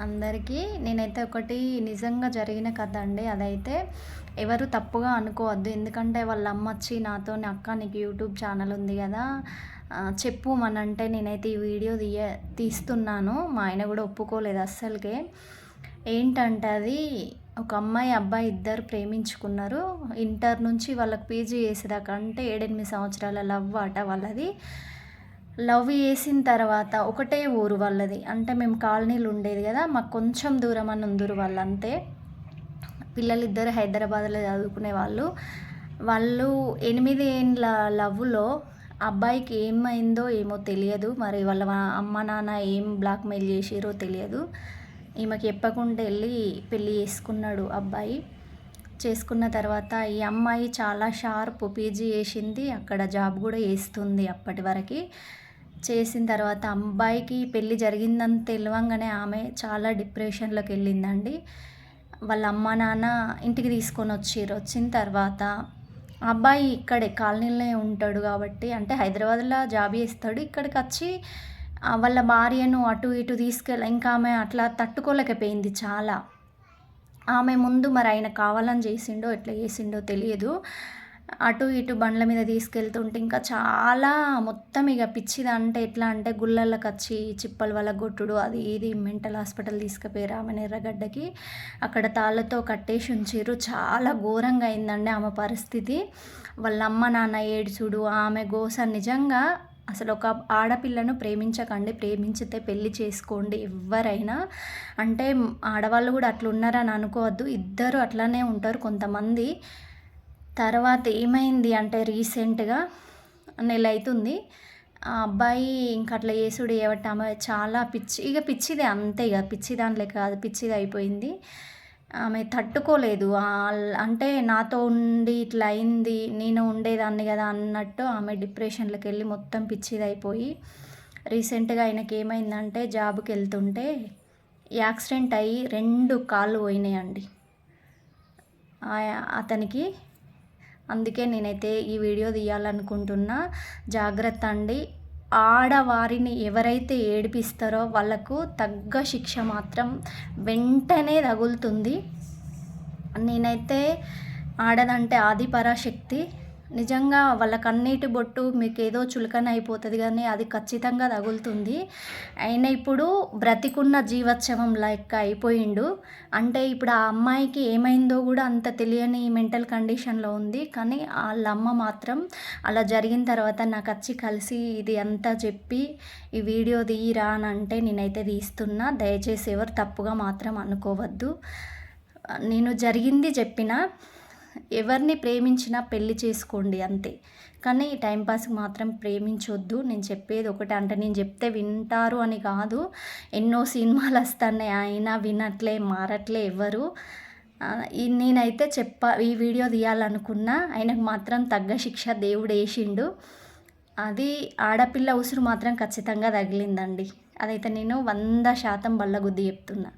అందరికీ నేనైతే ఒకటి నిజంగా జరిగిన కథ అండి. అదైతే ఎవరు తప్పుగా అనుకోవద్దు. ఎందుకంటే వాళ్ళ అమ్మ వచ్చి నాతో అక్క నీకు యూట్యూబ్ ఛానల్ ఉంది కదా చెప్పు మనంటే నేనైతే ఈ వీడియో తీయ తీస్తున్నాను. మా ఆయన కూడా ఒప్పుకోలేదు అస్సలకే. ఏంటంటే అది ఒక అమ్మాయి అబ్బాయి ఇద్దరు ప్రేమించుకున్నారు. ఇంటర్ నుంచి వాళ్ళకి పీజీ చేసేదాకా అంటే ఏడెనిమిది సంవత్సరాల లవ్ అట వాళ్ళది. లవ్ చేసిన తర్వాత ఒకటే ఊరు వాళ్ళది. అంటే మేము కాలనీలు ఉండేది కదా మాకు కొంచెం దూరం అని ఉందరు వాళ్ళు అంతే. పిల్లలు ఇద్దరు హైదరాబాద్లో చదువుకునే వాళ్ళు. వాళ్ళు ఎనిమిది ఏండ్ల లవ్లో అబ్బాయికి ఏమైందో ఏమో తెలియదు. మరి వాళ్ళ అమ్మ నాన్న ఏం బ్లాక్మెయిల్ చేసిరో తెలియదు. ఈమెకి చెప్పకుండా వెళ్ళి పెళ్ళి చేసుకున్నాడు అబ్బాయి. చేసుకున్న తర్వాత ఈ అమ్మాయి చాలా షార్ప్ పీజీ చేసింది. అక్కడ జాబ్ కూడా చేస్తుంది అప్పటి వరకు. చేసిన తర్వాత అబ్బాయికి పెళ్ళి జరిగిందని తెలియంగానే ఆమె చాలా డిప్రెషన్లోకి వెళ్ళిందండి. వాళ్ళ అమ్మ నాన్న ఇంటికి తీసుకొని వచ్చిర్రు వచ్చిన తర్వాత అబ్బాయి ఇక్కడే కాలనీలోనే ఉంటాడు కాబట్టి అంటే హైదరాబాద్లో జాబ్ చేస్తాడు. ఇక్కడికి వచ్చి వాళ్ళ భార్యను అటు ఇటు తీసుకెళ్ళి ఇంకా ఆమె అట్లా తట్టుకోలేకపోయింది చాలా. ఆమె ముందు మరి ఆయన కావాలని చేసిండో ఎట్లా చేసిండో తెలియదు. అటు ఇటు బండ్ల మీద తీసుకెళ్తుంటే ఇంకా చాలా మొత్తం ఇక పిచ్చిది. అంటే ఎట్లా అంటే గుళ్ళల్లోకి వచ్చి చిప్పల వల్ల కొట్టుడు అది ఇది మెంటల్ హాస్పిటల్ తీసుకుపోయి ఆమెను ఎర్రగడ్డకి అక్కడ తాళ్ళతో కట్టేసి ఉంచారు చాలా ఘోరంగా అయిందండి ఆమె పరిస్థితి. వాళ్ళ అమ్మ నాన్న ఏడుచుడు. ఆమె గోస నిజంగా అసలు ఒక ఆడపిల్లను ప్రేమించకండి ప్రేమించితే పెళ్ళి చేసుకోండి ఎవరైనా అంటే ఆడవాళ్ళు కూడా అట్లా ఉన్నారని అనుకోవద్దు. ఇద్దరు అట్లానే ఉంటారు కొంతమంది. తర్వాత ఏమైంది అంటే రీసెంట్గా నెల అవుతుంది ఆ అబ్బాయి ఇంక అట్లా చేసుడు ఏవట్టి ఆమె చాలా పిచ్చి ఇక పిచ్చిదే అంతే ఇక పిచ్చి దాంట్లో కాదు పిచ్చిది అయిపోయింది ఆమె తట్టుకోలేదు. అంటే నాతో ఉండి ఇట్లా అయింది నేను ఉండేదాన్ని కదా అన్నట్టు ఆమె డిప్రెషన్లోకి వెళ్ళి మొత్తం పిచ్చిది అయిపోయి రీసెంట్గా ఆయనకి ఏమైందంటే జాబ్కి వెళ్తుంటే యాక్సిడెంట్ అయ్యి రెండు కాళ్ళు పోయినాయండి. అతనికి అందుకే నేనైతే ఈ వీడియో తీయాలనుకుంటున్నా. జాగ్రత్త అండి ఆడవారిని ఎవరైతే ఏడిపిస్తారో వాళ్ళకు తగ్గ శిక్ష మాత్రం వెంటనే తగులుతుంది. నేనైతే ఆడదంటే ఆది పరాశక్తి నిజంగా వాళ్ళ కన్నీటి బొట్టు మీకు ఏదో చులకన అయిపోతుంది కానీ అది ఖచ్చితంగా తగులుతుంది. అయినా ఇప్పుడు బ్రతికున్న జీవోత్సవం లెక్క అయిపోయిండు. అంటే ఇప్పుడు ఆ అమ్మాయికి ఏమైందో కూడా అంత తెలియని మెంటల్ కండిషన్లో ఉంది. కానీ వాళ్ళ అమ్మ మాత్రం అలా జరిగిన తర్వాత నాకు వచ్చి కలిసి ఇది అంతా చెప్పి ఈ వీడియో తీయరా అని అంటే నేనైతే తీస్తున్నా. దయచేసి ఎవరు తప్పుగా మాత్రం అనుకోవద్దు. నేను జరిగింది చెప్పిన ఎవరిని ప్రేమించినా పెళ్ళి చేసుకోండి అంతే. కానీ ఈ టైంపాస్కి మాత్రం ప్రేమించొద్దు. నేను చెప్పేది ఒకటి అంటే నేను చెప్తే వింటారు అని కాదు. ఎన్నో సినిమాలు వస్తున్నాయి. అయినా వినట్లే మారట్లే ఎవరు. నేనైతే చెప్ప ఈ వీడియో తీయాలనుకున్నా. ఆయనకు మాత్రం తగ్గ శిక్ష దేవుడు వేసిండు. అది ఆడపిల్ల ఉసురు మాత్రం ఖచ్చితంగా తగిలిందండి. అదైతే నేను వంద శాతం బల్లగుద్ది చెప్తున్నా.